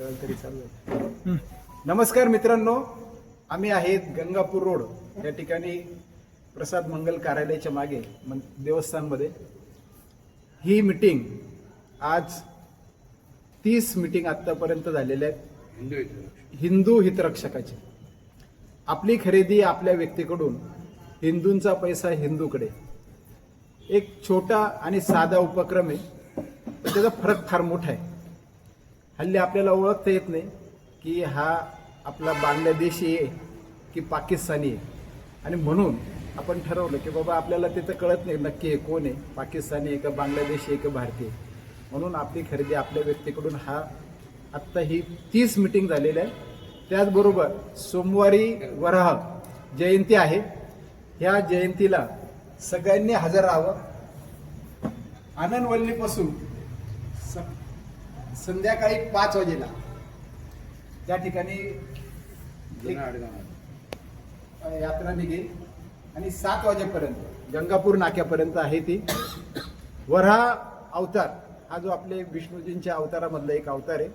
तरी चालू नमस्कार मित्रांनो आम्ही आहेत गंगापूर रोड. या ठिकाणी प्रसाद मंगल कार्यालयाच्या मागे मन देवस्थानमध्ये. ही मिटिंग आज तीस मिटिंग आत्तापर्यंत झालेल्या आहेत. हिंदू हितरक्षकाची. आपली खरेदी आपल्या व्यक्तीकडून हिंदूंचा पैसा हिंदूकडे. एक छोटा आणि साधा उपक्रम आहे. त्याचा फरक फार मोठा आहे. हल्ली आपल्याला ओळखता येत नाही की हा आपला बांगलादेशी आहे की पाकिस्तानी आहे. आणि म्हणून आपण ठरवलं की बाबा आपल्याला तिथं कळत नाही नक्की आहे कोण आहे पाकिस्तानी आहे का बांगलादेशी आहे का भारतीय म्हणून आपली खरेदी आपल्या व्यक्तीकडून हा आत्ता ही तीस मिटिंग झालेली आहे त्याचबरोबर सोमवारी वराह जयंती आहे. ह्या जयंतीला सगळ्यांनी हजर राहावं. आनंदवल्लीपासून स- संध्याकाळी पाच वाजेला. त्या ठिकाणी यात्रा निघेल. आणि सात वाजेपर्यंत गंगापूर नाक्यापर्यंत आहे ती. वऱ्हा अवतार हा जो आपले विष्णूजींच्या अवतारामधला एक अवतार आहे.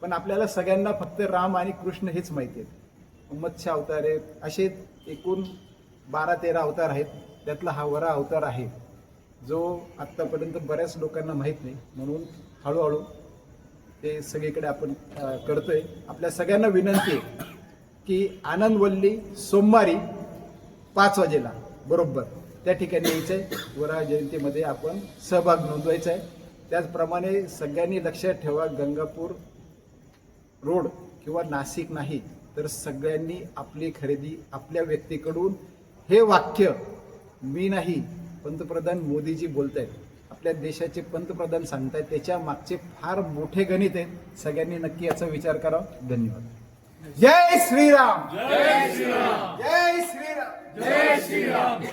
पण आपल्याला सगळ्यांना फक्त राम आणि कृष्ण हेच माहिती आहेत. मत्स्य अवतार आहेत. असे एकूण बारा तेरा अवतार आहेत. त्यातला हा वरा अवतार आहे. जो आत्तापर्यंत बऱ्याच लोकांना माहीत नाही. म्हणून हळूहळू ते सगळीकडे आपण करतो करतोय. आपल्या सगळ्यांना विनंती आहे की आनंदवल्ली सोमवारी पाच वाजेला बरोबर. त्या ठिकाणी यायचं आहे वरा जयंतीमध्ये आपण सहभाग नोंदवायचा आहे. त्याचप्रमाणे सगळ्यांनी लक्षात ठेवा गंगापूर रोड किंवा नाशिक नाही तर सगळ्यांनी आपली खरेदी आपल्या व्यक्तीकडून. हे वाक्य मी नाही पंतप्रधान मोदीजी बोलत आहेत आपल्या देशाचे पंतप्रधान सांगतायत त्याच्या मागचे फार मोठे गणित आहेत. सगळ्यांनी नक्की याचा विचार करावा. धन्यवाद. जय श्रीराम. जय श्रीराम. जय श्रीराम. जय श्रीराम.